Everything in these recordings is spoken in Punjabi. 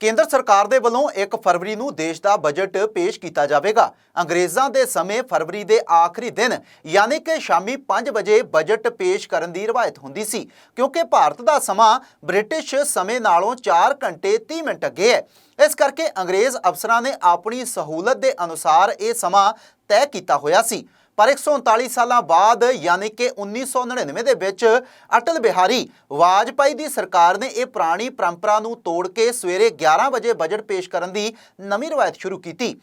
ਕੇਂਦਰ ਸਰਕਾਰ ਦੇ ਵੱਲੋਂ 1 ਫਰਵਰੀ ਨੂੰ ਦੇਸ਼ ਦਾ ਬਜਟ ਪੇਸ਼ ਕੀਤਾ ਜਾਵੇਗਾ। ਅੰਗਰੇਜ਼ਾਂ ਦੇ ਸਮੇਂ ਫਰਵਰੀ ਦੇ ਆਖਰੀ ਦਿਨ, ਯਾਨੀ ਕਿ ਸ਼ਾਮੀ 5 ਵਜੇ ਬਜਟ ਪੇਸ਼ ਕਰਨ ਦੀ ਰਵਾਇਤ ਹੁੰਦੀ ਸੀ, ਕਿਉਂਕਿ ਭਾਰਤ ਦਾ ਸਮਾਂ ਬ੍ਰਿਟਿਸ਼ ਸਮੇਂ ਨਾਲੋਂ 4 ਘੰਟੇ 30 ਮਿੰਟ ਅੱਗੇ ਹੈ। ਇਸ ਕਰਕੇ ਅੰਗਰੇਜ਼ ਅਫਸਰਾਂ ਨੇ ਆਪਣੀ ਸਹੂਲਤ ਦੇ ਅਨੁਸਾਰ ਇਹ ਸਮਾਂ ਤੈਅ ਕੀਤਾ ਹੋਇਆ ਸੀ। ਪਰ 139 ਸਾਲਾਂ ਬਾਅਦ ਯਾਨੀ ਕਿ 1999 ਦੇ ਵਿੱਚ ਅਟਲ ਬਿਹਾਰੀ ਵਾਜਪਾਈ ਦੀ ਸਰਕਾਰ ਨੇ ਇਹ ਪੁਰਾਣੀ ਪਰੰਪਰਾ ਨੂੰ ਤੋੜ ਕੇ ਸਵੇਰੇ 11 ਵਜੇ ਬਜਟ ਪੇਸ਼ ਕਰਨ ਦੀ ਨਵੀਂ ਰਵਾਇਤ ਸ਼ੁਰੂ ਕੀਤੀ।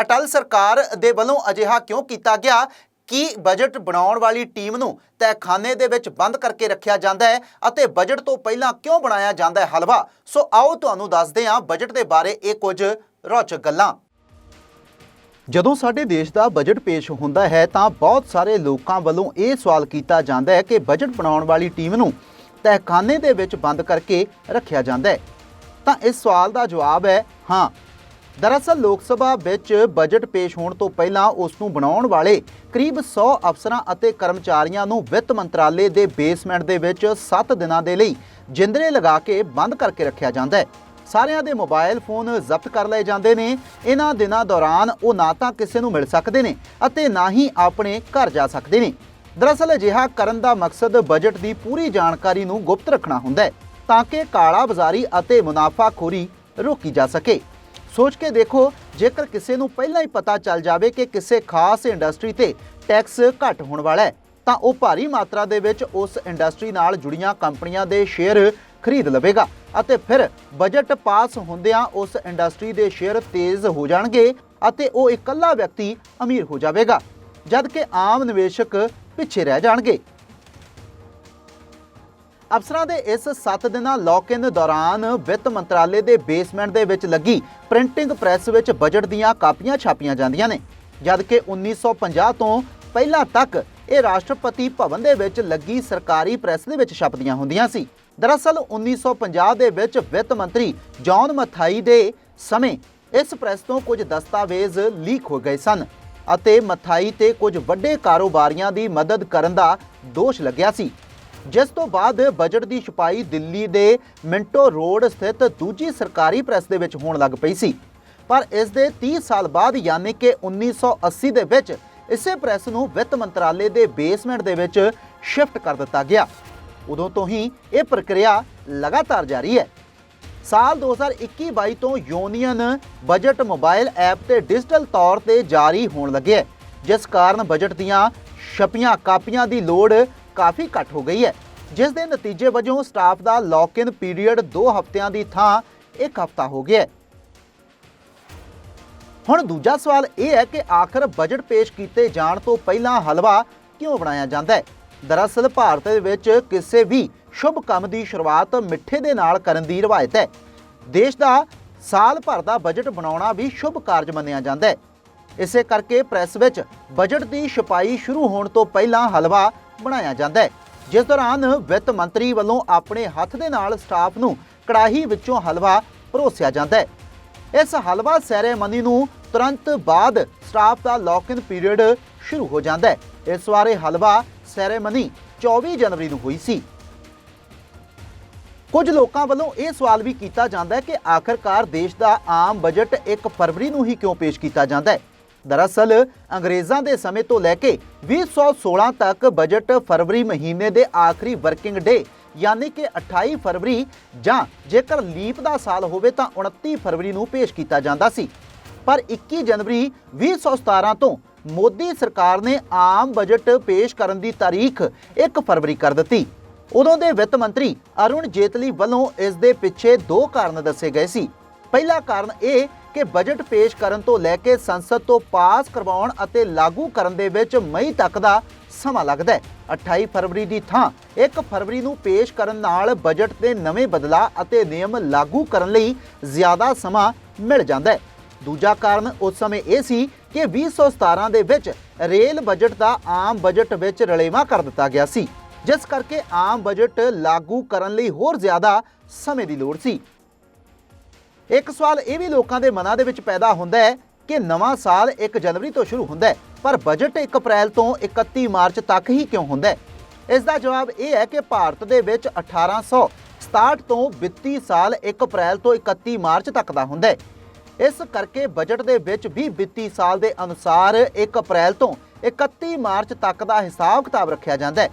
ਅਟਲ ਸਰਕਾਰ ਦੇ ਵੱਲੋਂ ਅਜਿਹਾ ਕਿਉਂ ਕੀਤਾ ਗਿਆ? ਕਿ ਬਜਟ ਬਣਾਉਣ ਵਾਲੀ ਟੀਮ ਨੂੰ ਤਹਿਖਾਨੇ ਦੇ ਵਿੱਚ ਬੰਦ ਕਰਕੇ ਰੱਖਿਆ ਜਾਂਦਾ ਹੈ ਅਤੇ ਬਜਟ ਤੋਂ ਪਹਿਲਾਂ ਕਿਉਂ ਬਣਾਇਆ ਜਾਂਦਾ ਹੈ ਹਲਵਾ? ਸੋ ਆਓ ਤੁਹਾਨੂੰ ਦੱਸਦੇ ਹਾਂ ਬਜਟ ਦੇ ਬਾਰੇ ਇਹ ਕੁਝ ਰੌਚਕ ਗੱਲਾਂ। ਜਦੋਂ ਸਾਡੇ ਦੇਸ਼ ਦਾ ਬਜਟ ਪੇਸ਼ ਹੁੰਦਾ ਹੈ ਤਾਂ ਬਹੁਤ ਸਾਰੇ ਲੋਕਾਂ ਵੱਲੋਂ ਇਹ ਸਵਾਲ ਕੀਤਾ ਜਾਂਦਾ ਹੈ ਕਿ ਬਜਟ ਬਣਾਉਣ ਵਾਲੀ ਟੀਮ ਨੂੰ ਤਹਿਖਾਨੇ ਦੇ ਵਿੱਚ ਬੰਦ ਕਰਕੇ ਰੱਖਿਆ ਜਾਂਦਾ ਹੈ। ਤਾਂ ਇਸ ਸਵਾਲ ਦਾ ਜਵਾਬ ਹੈ, ਹਾਂ। ਦਰਅਸਲ ਲੋਕ ਸਭਾ ਵਿੱਚ ਬਜਟ ਪੇਸ਼ ਹੋਣ ਤੋਂ ਪਹਿਲਾਂ ਉਸ ਨੂੰ ਬਣਾਉਣ ਵਾਲੇ ਕਰੀਬ 100 ਅਫਸਰਾਂ ਅਤੇ ਕਰਮਚਾਰੀਆਂ ਨੂੰ ਵਿੱਤ ਮੰਤਰਾਲੇ ਦੇ ਬੇਸਮੈਂਟ ਦੇ ਵਿੱਚ 7 ਦਿਨਾਂ ਦੇ ਲਈ ਜਿੰਦਰੇ ਲਗਾ ਕੇ ਬੰਦ ਕਰਕੇ ਰੱਖਿਆ ਜਾਂਦਾ ਹੈ। ਸਾਰਿਆਂ ਦੇ ਮੋਬਾਈਲ ਫੋਨ ਜ਼ਬਤ ਕਰ ਲਏ ਜਾਂਦੇ ਨੇ। ਇਹਨਾਂ ਦਿਨਾਂ ਦੌਰਾਨ ਉਹ ਨਾ ਤਾਂ ਕਿਸੇ ਨੂੰ ਮਿਲ ਸਕਦੇ ਨੇ ਅਤੇ ਨਾ ਹੀ ਆਪਣੇ ਘਰ ਜਾ ਸਕਦੇ ਨੇ। ਦਰਅਸਲ ਅਜਿਹਾ ਕਰਨ ਦਾ ਮਕਸਦ ਬਜਟ ਦੀ ਪੂਰੀ ਜਾਣਕਾਰੀ ਨੂੰ ਗੁਪਤ ਰੱਖਣਾ ਹੁੰਦਾ ਹੈ ਤਾਂ ਕਿ ਕਾਲਾ ਬਾਜ਼ਾਰੀ ਅਤੇ ਮੁਨਾਫਾਖੋਰੀ ਰੋਕੀ ਜਾ ਸਕੇ। ਸੋਚ ਕੇ ਦੇਖੋ, ਜੇਕਰ ਕਿਸੇ ਨੂੰ ਪਹਿਲਾਂ ਹੀ ਪਤਾ ਚੱਲ ਜਾਵੇ ਕਿ ਕਿਸੇ ਖਾਸ ਇੰਡਸਟਰੀ ਤੇ ਟੈਕਸ ਘੱਟ ਹੋਣ ਵਾਲਾ ਹੈ, ਤਾਂ ਉਹ ਭਾਰੀ ਮਾਤਰਾ ਦੇ ਵਿੱਚ ਉਸ ਇੰਡਸਟਰੀ ਨਾਲ ਜੁੜੀਆਂ ਕੰਪਨੀਆਂ ਦੇ ਸ਼ੇਅਰ ਖਰੀਦ ਲਵੇਗਾ। ਅਤੇ ਫਿਰ ਬਜਟ ਪਾਸ ਹੁੰਦਿਆਂ ਉਸ ਇੰਡਸਟਰੀ ਦੇ ਸ਼ੇਅਰ ਤੇਜ਼ ਹੋ ਜਾਣਗੇ ਅਤੇ ਉਹ ਇਕੱਲਾ ਵਿਅਕਤੀ ਅਮੀਰ ਹੋ ਜਾਵੇਗਾ ਜਦ ਕਿ ਆਮ ਨਿਵੇਸ਼ਕ ਪਿੱਛੇ ਰਹਿ ਜਾਣਗੇ। ਅਫਸਰਾਂ ਦੇ ਇਸ 7 ਦਿਨਾਂ ਲੌਕ-ਇਨ ਦੌਰਾਨ ਵਿੱਤ ਮੰਤਰਾਲੇ ਦੇ ਬੇਸਮੈਂਟ ਦੇ ਵਿੱਚ ਲੱਗੀ ਪ੍ਰਿੰਟਿੰਗ ਪ੍ਰੈਸ ਵਿੱਚ ਬਜਟ ਦੀਆਂ ਕਾਪੀਆਂ ਛਾਪੀਆਂ ਜਾਂਦੀਆਂ ਨੇ ਜਦ ਕਿ 1950 ਤੋਂ ਪਹਿਲਾਂ ਤੱਕ ਇਹ ਰਾਸ਼ਟਰਪਤੀ ਭਵਨ ਦੇ ਵਿੱਚ ਲੱਗੀ ਸਰਕਾਰੀ ਪ੍ਰੈਸ ਦੇ ਵਿੱਚ ਛਪਦੀਆਂ ਹੁੰਦੀਆਂ ਸੀ। ਦਰਅਸਲ 1950 ਦੇ ਵਿੱਚ ਵਿੱਤ ਮੰਤਰੀ ਜੌਨ ਮਥਾਈ ਦੇ ਸਮੇਂ ਇਸ ਪ੍ਰੈਸ ਤੋਂ ਕੁਝ ਦਸਤਾਵੇਜ਼ ਲੀਕ ਹੋ ਗਏ ਸਨ ਅਤੇ ਮਥਾਈ ਤੇ ਕੁਝ ਵੱਡੇ ਕਾਰੋਬਾਰੀਆਂ ਦੀ ਮਦਦ ਕਰਨ ਦਾ ਦੋਸ਼ ਲੱਗਿਆ ਸੀ। ਜਿਸ ਤੋਂ ਬਾਅਦ ਬਜਟ ਦੀ ਛਪਾਈ ਦਿੱਲੀ ਦੇ ਮਿੰਟੋ ਰੋਡ ਸਥਿਤ ਦੂਜੀ ਸਰਕਾਰੀ ਪ੍ਰੈਸ ਦੇ ਵਿੱਚ ਹੋਣ ਲੱਗ ਪਈ ਸੀ। ਪਰ ਇਸ ਦੇ 30 ਸਾਲ ਬਾਅਦ ਯਾਨੀ ਕਿ 1980 ਦੇ ਵਿੱਚ ਇਸੇ ਪ੍ਰੈਸ ਨੂੰ ਵਿੱਤ ਮੰਤਰਾਲੇ ਦੇ ਬੇਸਮੈਂਟ ਦੇ ਵਿੱਚ ਸ਼ਿਫਟ ਕਰ ਦਿੱਤਾ ਗਿਆ। ਉਦੋਂ ਤੋਂ ਹੀ ਇਹ ਪ੍ਰਕਿਰਿਆ ਲਗਾਤਾਰ ਜਾਰੀ ਹੈ। ਸਾਲ 2021-22 ਤੋਂ ਯੂਨੀਅਨ ਬਜਟ ਮੋਬਾਈਲ ਐਪ ਤੇ ਡਿਜੀਟਲ ਤੌਰ ਤੇ ਜਾਰੀ ਹੋਣ ਲੱਗਿਆ ਜਿਸ ਕਾਰਨ ਬਜਟ ਦੀਆਂ ਛਪੀਆਂ ਕਾਪੀਆਂ ਦੀ ਲੋੜ ਕਾਫੀ ਘੱਟ ਹੋ ਗਈ ਹੈ। ਜਿਸ ਦੇ ਨਤੀਜੇ ਵਜੋਂ ਸਟਾਫ ਦਾ ਲੌਕ-ਇਨ ਪੀਰੀਅਡ 2 ਹਫ਼ਤਿਆਂ ਦੀ ਥਾਂ 1 ਹਫ਼ਤਾ ਹੋ ਗਿਆ ਹੁਣ ਦੂਜਾ ਸਵਾਲ ਇਹ ਹੈ ਕਿ ਆਖਰ ਬਜਟ ਪੇਸ਼ ਕੀਤੇ ਜਾਣ ਤੋਂ ਪਹਿਲਾਂ ਹਲਵਾ ਕਿਉਂ ਬਣਾਇਆ ਜਾਂਦਾ ਹੈ? ਦਰਅਸਲ ਭਾਰਤ ਦੇ ਵਿੱਚ ਕਿਸੇ ਵੀ ਸ਼ੁਭ ਕੰਮ ਦੀ ਸ਼ੁਰੂਆਤ ਮਿੱਠੇ ਦੇ ਨਾਲ ਕਰਨ ਦੀ ਰਵਾਇਤ ਹੈ। ਦੇਸ਼ ਦਾ ਸਾਲ ਭਰ ਦਾ ਬਜਟ ਬਣਾਉਣਾ ਵੀ ਸ਼ੁਭ ਕਾਰਜ ਮੰਨਿਆ ਜਾਂਦਾ ਹੈ। ਇਸੇ ਕਰਕੇ ਪ੍ਰੈਸ ਵਿੱਚ ਬਜਟ ਦੀ ਛਪਾਈ ਸ਼ੁਰੂ ਹੋਣ ਤੋਂ ਪਹਿਲਾਂ ਹਲਵਾ ਬਣਾਇਆ ਜਾਂਦਾ ਹੈ। ਜਿਸ ਦੌਰਾਨ ਵਿੱਤ ਮੰਤਰੀ ਵੱਲੋਂ ਆਪਣੇ ਹੱਥ ਦੇ ਨਾਲ ਸਟਾਫ ਨੂੰ ਕੜਾਹੀ ਵਿੱਚੋਂ ਹਲਵਾ ਪਰੋਸਿਆ ਜਾਂਦਾ ਹੈ। ਇਸ ਹਲਵਾ ਸੈਰੇਮਨੀ ਨੂੰ ਤੁਰੰਤ ਬਾਅਦ ਸਟਾਫ ਦਾ ਲੌਕ-ਇਨ ਪੀਰੀਅਡ ਸ਼ੁਰੂ ਹੋ ਜਾਂਦਾ ਹੈ। ਇਸ ਵਾਰੇ ਹਲਵਾ ਸੈਰੇਮਨੀ 24 ਜਨਵਰੀ ਨੂੰ ਹੋਈ ਸੀ। ਕੁਝ ਲੋਕਾਂ ਵੱਲੋਂ ਇਹ ਸਵਾਲ ਵੀ ਕੀਤਾ ਜਾਂਦਾ ਹੈ ਕਿ ਆਖਰਕਾਰ ਦੇਸ਼ ਦਾ ਆਮ ਬਜਟ 1 ਫਰਵਰੀ ਨੂੰ ਹੀ ਕਿਉਂ ਪੇਸ਼ ਕੀਤਾ ਜਾਂਦਾ ਹੈ? ਦਰਅਸਲ, ਅੰਗਰੇਜ਼ਾਂ ਦੇ ਸਮੇਂ ਤੋਂ ਲੈ ਕੇ 2016 ਤੱਕ ਬਜਟ ਫਰਵਰੀ ਮਹੀਨੇ ਦੇ ਆਖਰੀ ਵਰਕਿੰਗ ਡੇ, ਯਾਨੀ ਕਿ 28 ਫਰਵਰੀ ਜਾਂ ਜੇਕਰ ਲੀਪ ਦਾ ਸਾਲ ਹੋਵੇ ਤਾਂ 29 ਫਰਵਰੀ ਨੂੰ ਪੇਸ਼ ਕੀਤਾ ਜਾਂਦਾ ਸੀ। ਪਰ 21 ਜਨਵਰੀ 2017 ਤੋਂ ਮੋਦੀ ਸਰਕਾਰ ਨੇ ਆਮ ਬਜਟ ਪੇਸ਼ ਕਰਨ ਦੀ ਤਾਰੀਖ 1 ਫਰਵਰੀ ਕਰ ਦਿੱਤੀ। ਉਦੋਂ ਦੇ ਵਿੱਤ ਮੰਤਰੀ ਅਰੁਣ ਜੇਤਲੀ ਵੱਲੋਂ ਇਸ ਦੇ ਪਿੱਛੇ ਦੋ ਕਾਰਨ ਦੱਸੇ ਗਏ ਸੀ। ਪਹਿਲਾ ਕਾਰਨ ਇਹ ਕਿ ਬਜਟ ਪੇਸ਼ ਕਰਨ ਤੋਂ ਲੈ ਕੇ ਸੰਸਦ ਤੋਂ ਪਾਸ ਕਰਵਾਉਣ ਅਤੇ ਲਾਗੂ ਕਰਨ ਦੇ ਵਿੱਚ ਮਈ ਤੱਕ ਦਾ ਸਮਾਂ ਲੱਗਦਾ ਹੈ। 28 ਫਰਵਰੀ ਦੀ ਥਾਂ 1 ਫਰਵਰੀ ਨੂੰ ਪੇਸ਼ ਕਰਨ ਨਾਲ ਬਜਟ ਦੇ ਨਵੇਂ ਬਦਲਾਅ ਅਤੇ ਨਿਯਮ ਲਾਗੂ ਕਰਨ ਲਈ ਜ਼ਿਆਦਾ ਸਮਾਂ ਮਿਲ ਜਾਂਦਾ ਹੈ। ਦੂਜਾ ਕਾਰਨ ਉਸ ਸਮੇਂ ਇਹ ਸੀ ਕਿ 2017 ਦੇ ਵਿੱਚ ਰੇਲ ਬਜਟ ਦਾ ਆਮ ਬਜਟ ਵਿੱਚ ਰਲੇਵਾ ਕਰ ਦਿੱਤਾ ਗਿਆ ਸੀ, ਜਿਸ ਕਰਕੇ ਆਮ ਬਜਟ ਲਾਗੂ ਕਰਨ ਲਈ ਹੋਰ ਜ਼ਿਆਦਾ ਸਮੇਂ ਦੀ ਲੋੜ ਸੀ। ਇੱਕ ਸਵਾਲ ਇਹ ਵੀ ਲੋਕਾਂ ਦੇ ਮਨਾਂ ਦੇ ਵਿੱਚ ਪੈਦਾ ਹੁੰਦਾ ਹੈ ਕਿ ਨਵਾਂ ਸਾਲ 1 ਜਨਵਰੀ ਤੋਂ ਸ਼ੁਰੂ ਹੁੰਦਾ ਹੈ, ਪਰ ਬਜਟ 1 ਅਪ੍ਰੈਲ ਤੋਂ 31 ਮਾਰਚ ਤੱਕ ਹੀ ਕਿਉਂ ਹੁੰਦਾ ਹੈ? ਇਸ ਦਾ ਜਵਾਬ ਇਹ ਹੈ ਕਿ ਭਾਰਤ ਦੇ ਵਿੱਚ 67 ਤੋਂ ਵਿੱਤੀ ਸਾਲ 1 ਅਪ੍ਰੈਲ ਤੋਂ 31 ਮਾਰਚ ਤੱਕ ਦਾ ਹੁੰਦਾ ਹੈ। ਇਸ ਕਰਕੇ ਬਜਟ ਦੇ ਵਿੱਚ ਵੀ ਵਿੱਤੀ ਸਾਲ ਦੇ ਅਨੁਸਾਰ 1 ਅਪ੍ਰੈਲ ਤੋਂ 31 ਮਾਰਚ ਤੱਕ ਦਾ ਹਿਸਾਬ ਕਿਤਾਬ ਰੱਖਿਆ ਜਾਂਦਾ ਹੈ।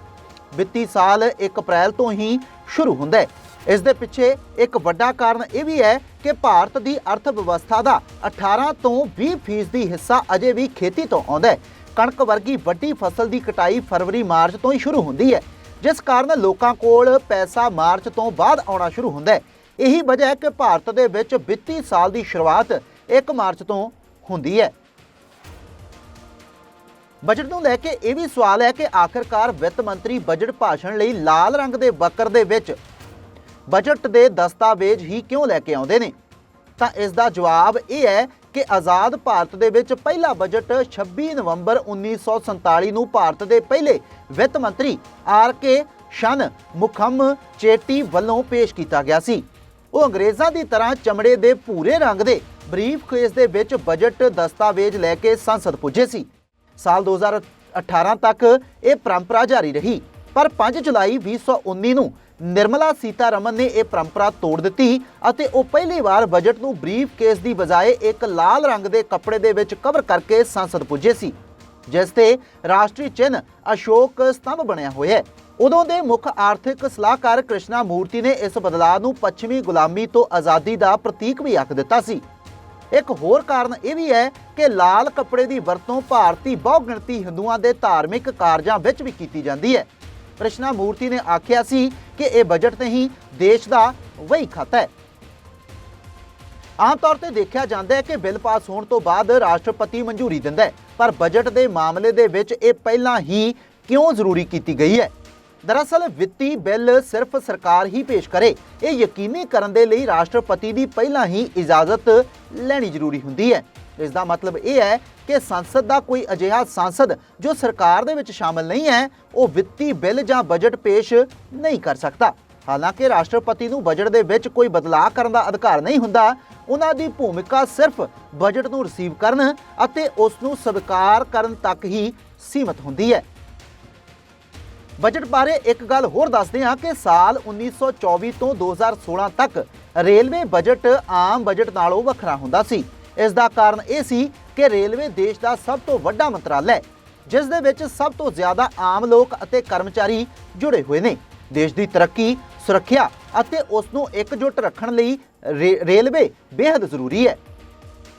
ਵਿੱਤੀ ਸਾਲ 1 ਅਪ੍ਰੈਲ ਤੋਂ ਹੀ ਸ਼ੁਰੂ ਹੁੰਦਾ ਹੈ। ਇਸ ਦੇ ਪਿੱਛੇ ਇੱਕ ਵੱਡਾ ਕਾਰਨ ਇਹ ਵੀ ਹੈ ਕਿ ਭਾਰਤ ਦੀ ਅਰਥ ਵਿਵਸਥਾ ਦਾ 18 ਤੋਂ 20% ਫੀਸਦੀ ਹਿੱਸਾ ਅਜੇ ਵੀ ਖੇਤੀ ਤੋਂ ਆਉਂਦਾ ਹੈ। ਕਣਕ ਵਰਗੀ ਵੱਡੀ ਫਸਲ ਦੀ ਕਟਾਈ ਫਰਵਰੀ ਮਾਰਚ ਤੋਂ ਹੀ ਸ਼ੁਰੂ ਹੁੰਦੀ ਹੈ, ਜਿਸ ਕਾਰਨ ਲੋਕਾਂ ਕੋਲ ਪੈਸਾ ਮਾਰਚ ਤੋਂ ਬਾਅਦ ਆਉਣਾ ਸ਼ੁਰੂ ਹੁੰਦਾ ਹੈ। ਇਹੀ ਵਜ੍ਹਾ ਹੈ ਕਿ ਭਾਰਤ ਦੇ ਵਿੱਚ ਵਿੱਤੀ ਸਾਲ ਦੀ ਸ਼ੁਰੂਆਤ 1 ਮਾਰਚ ਤੋਂ ਹੁੰਦੀ ਹੈ। ਬਜਟ ਨੂੰ ਲੈ ਕੇ ਇਹ ਵੀ ਸਵਾਲ ਹੈ ਕਿ ਆਖਰਕਾਰ ਵਿੱਤ ਮੰਤਰੀ ਬਜਟ ਭਾਸ਼ਣ ਲਈ ਲਾਲ ਰੰਗ ਦੇ ਬੱਕਰ ਦੇ ਵਿੱਚ ਬਜਟ ਦੇ ਦਸਤਾਵੇਜ਼ ਹੀ ਕਿਉਂ ਲੈ ਕੇ ਆਉਂਦੇ ਨੇ? ਤਾਂ ਇਸ ਦਾ ਜਵਾਬ ਇਹ ਹੈ ਕਿ ਆਜ਼ਾਦ ਭਾਰਤ ਦੇ ਵਿੱਚ ਪਹਿਲਾ ਬਜਟ 26 ਨਵੰਬਰ 1947 ਨੂੰ ਭਾਰਤ ਦੇ ਪਹਿਲੇ ਵਿੱਤ ਮੰਤਰੀ ਆਰ ਕੇ ਸ਼ਨ ਮੁਖਮ ਚੇਟੀ ਵੱਲੋਂ ਪੇਸ਼ ਕੀਤਾ ਗਿਆ ਸੀ। ਉਹ ਅੰਗਰੇਜ਼ਾਂ ਦੀ ਤਰ੍ਹਾਂ ਚਮੜੇ ਦੇ ਭੂਰੇ ਰੰਗ ਦੇ ਬਰੀਫ ਕੇਸ ਦੇ ਵਿੱਚ ਬਜਟ ਦਸਤਾਵੇਜ਼ ਲੈ ਕੇ ਸੰਸਦ ਪੁੱਜੇ ਸੀ। ਸਾਲ 2018 ਤੱਕ ਇਹ ਪਰੰਪਰਾ ਜਾਰੀ ਰਹੀ, ਪਰ 5 ਜੁਲਾਈ 2019 ਨੂੰ ਨਿਰਮਲਾ ਸੀਤਾਰਮਨ ਨੇ ਇਹ ਪਰੰਪਰਾ ਤੋੜ ਦਿੱਤੀ ਅਤੇ ਉਹ ਪਹਿਲੀ ਵਾਰ ਬਜਟ ਨੂੰ ਬਰੀਫ ਕੇਸ ਦੀ ਬਜਾਏ ਇੱਕ ਲਾਲ ਰੰਗ ਦੇ ਕੱਪੜੇ ਦੇ ਵਿੱਚ ਕਵਰ ਕਰਕੇ ਸੰਸਦ ਪੁੱਜੇ ਸੀ, ਜਿਸ ਤੇ ਰਾਸ਼ਟਰੀ ਚਿੰਨ੍ਹ ਅਸ਼ੋਕ ਸਤੰਭ ਬਣਿਆ ਹੋਇਆ ਹੈ। ਉਦੋਂ ਦੇ ਮੁੱਖ ਆਰਥਿਕ ਸਲਾਹਕਾਰ ਕ੍ਰਿਸ਼ਨਾ ਮੂਰਤੀ ਨੇ ਇਸ ਬਦਲਾਅ ਨੂੰ ਪੱਛਮੀ ਗੁਲਾਮੀ ਤੋਂ ਆਜ਼ਾਦੀ ਦਾ ਪ੍ਰਤੀਕ ਵੀ ਆਖ ਦਿੱਤਾ ਸੀ। ਇੱਕ ਹੋਰ ਕਾਰਨ ਇਹ ਵੀ ਹੈ ਕਿ ਲਾਲ ਕੱਪੜੇ ਦੀ ਵਰਤੋਂ ਭਾਰਤੀ ਬਹੁਗਿਣਤੀ ਹਿੰਦੂਆਂ ਦੇ ਧਾਰਮਿਕ ਕਾਰਜਾਂ ਵਿੱਚ ਵੀ ਕੀਤੀ ਜਾਂਦੀ ਹੈ। ਕ੍ਰਿਸ਼ਨਾ ਮੂਰਤੀ ਨੇ ਆਖਿਆ ਸੀ ਕਿ ਇਹ ਬਜਟ ਨਹੀਂ ਦੇਸ਼ ਦਾ ਵਹੀ ਖਾਤਾ ਹੈ। ਆਮ ਤੌਰ ਤੇ ਦੇਖਿਆ ਜਾਂਦਾ ਹੈ ਕਿ ਬਿੱਲ ਪਾਸ ਹੋਣ ਤੋਂ ਬਾਅਦ ਰਾਸ਼ਟਰਪਤੀ ਮਨਜ਼ੂਰੀ ਦਿੰਦਾ ਹੈ, ਪਰ ਬਜਟ ਦੇ ਮਾਮਲੇ ਦੇ ਵਿੱਚ ਇਹ ਪਹਿਲਾਂ ਹੀ ਕਿਉਂ ਜ਼ਰੂਰੀ ਕੀਤੀ ਗਈ ਹੈ? ਦਰਅਸਲ ਵਿੱਤੀ ਬਿੱਲ ਸਿਰਫ ਸਰਕਾਰ ਹੀ ਪੇਸ਼ ਕਰੇ। ਇਹ ਯਕੀਨੀ ਕਰਨ ਦੇ ਲਈ ਰਾਸ਼ਟਰਪਤੀ ਦੀ ਪਹਿਲਾਂ ਹੀ ਇਜਾਜ਼ਤ ਲੈਣੀ ਜ਼ਰੂਰੀ ਹੁੰਦੀ ਹੈ। ਇਸ ਦਾ ਮਤਲਬ ਇਹ ਹੈ ਕਿ ਸੰਸਦ ਦਾ ਕੋਈ ਅਜਿਹਾ ਸੰਸਦ ਜੋ ਸਰਕਾਰ ਦੇ ਵਿੱਚ ਸ਼ਾਮਲ ਨਹੀਂ ਹੈ, ਉਹ ਵਿੱਤੀ ਬਿੱਲ ਜਾਂ ਬਜਟ ਪੇਸ਼ ਨਹੀਂ ਕਰ ਸਕਦਾ। ਹਾਲਾਂਕਿ ਰਾਸ਼ਟਰਪਤੀ ਨੂੰ ਬਜਟ ਦੇ ਵਿੱਚ ਕੋਈ ਬਦਲਾਅ ਕਰਨ ਦਾ ਅਧਿਕਾਰ ਨਹੀਂ ਹੁੰਦਾ, ਉਹਨਾਂ ਦੀ ਭੂਮਿਕਾ ਸਿਰਫ ਬਜਟ ਨੂੰ ਰਿਸੀਵ ਕਰਨ ਅਤੇ ਉਸ ਨੂੰ ਸਵੀਕਾਰ ਕਰਨ ਤੱਕ ਹੀ ਸੀਮਤ ਹੁੰਦੀ ਹੈ। ਬਜਟ ਬਾਰੇ ਇੱਕ ਗੱਲ ਹੋਰ ਦੱਸਦੇ ਹਾਂ ਕਿ ਸਾਲ 1924 ਤੋਂ 2016 ਤੱਕ ਰੇਲਵੇ ਬਜਟ ਆਮ ਬਜਟ ਨਾਲੋਂ ਵੱਖਰਾ ਹੁੰਦਾ ਸੀ। ਇਸ ਦਾ ਕਾਰਨ ਇਹ ਸੀ ਕਿ ਰੇਲਵੇ ਦੇਸ਼ ਦਾ ਸਭ ਤੋਂ ਵੱਡਾ ਮੰਤਰਾਲਾ ਹੈ, ਜਿਸ ਦੇ ਵਿੱਚ ਸਭ ਤੋਂ ਜ਼ਿਆਦਾ ਆਮ ਲੋਕ ਅਤੇ ਕਰਮਚਾਰੀ ਜੁੜੇ ਹੋਏ ਨੇ। ਦੇਸ਼ ਦੀ ਤਰੱਕੀ, ਸੁਰੱਖਿਆ ਅਤੇ ਉਸ ਨੂੰ ਇਕਜੁੱਟ ਰੱਖਣ ਲਈ ਰੇ- ਰੇਲਵੇ ਬੇहद ਜ਼ਰੂਰੀ ਹੈ।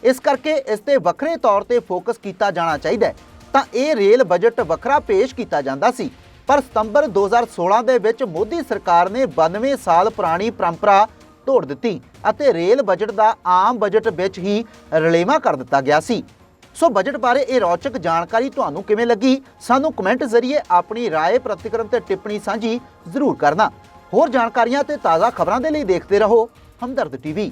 ਇਸ ਕਰਕੇ ਇਸ ਤੇ ਵੱਖਰੇ ਤੌਰ ਤੇ ਫੋਕਸ ਕੀਤਾ ਜਾਣਾ ਚਾਹੀਦਾ ਹੈ। ਤਾਂ ਇਹ ਰੇਲ ਬਜਟ ਵੱਖਰਾ ਪੇਸ਼ ਕੀਤਾ ਜਾਂਦਾ ਸੀ। ਪਰ ਸਤੰਬਰ 2016 ਦੇ ਵਿੱਚ ਮੋਦੀ ਸਰਕਾਰ ਨੇ 92 ਸਾਲ ਪੁਰਾਣੀ ਪਰੰਪਰਾ ਤੋੜ ਦਿੱਤੀ ਅਤੇ ਰੇਲ ਬਜਟ ਦਾ ਆਮ ਬਜਟ ਵਿੱਚ ਹੀ ਰਲੇਵਾਂ ਕਰ ਦਿੱਤਾ ਗਿਆ ਸੀ ਸੋ ਬਜਟ ਬਾਰੇ ਇਹ ਰੌਚਕ ਜਾਣਕਾਰੀ ਤੁਹਾਨੂੰ ਕਿਵੇਂ ਲੱਗੀ ਸਾਨੂੰ ਕਮੈਂਟ ਜ਼ਰੀਏ ਆਪਣੀ رائے ਪ੍ਰਤੀਕਰਮ ਤੇ ਟਿੱਪਣੀ ਸਾਂਝੀ ਜ਼ਰੂਰ ਕਰਨਾ ਹੋਰ ਜਾਣਕਾਰੀਆਂ ਤੇ ਤਾਜ਼ਾ ਖਬਰਾਂ ਦੇ ਲਈ ਦੇਖਦੇ ਰਹੋ ਹਮਦਰਦ ਟੀਵੀ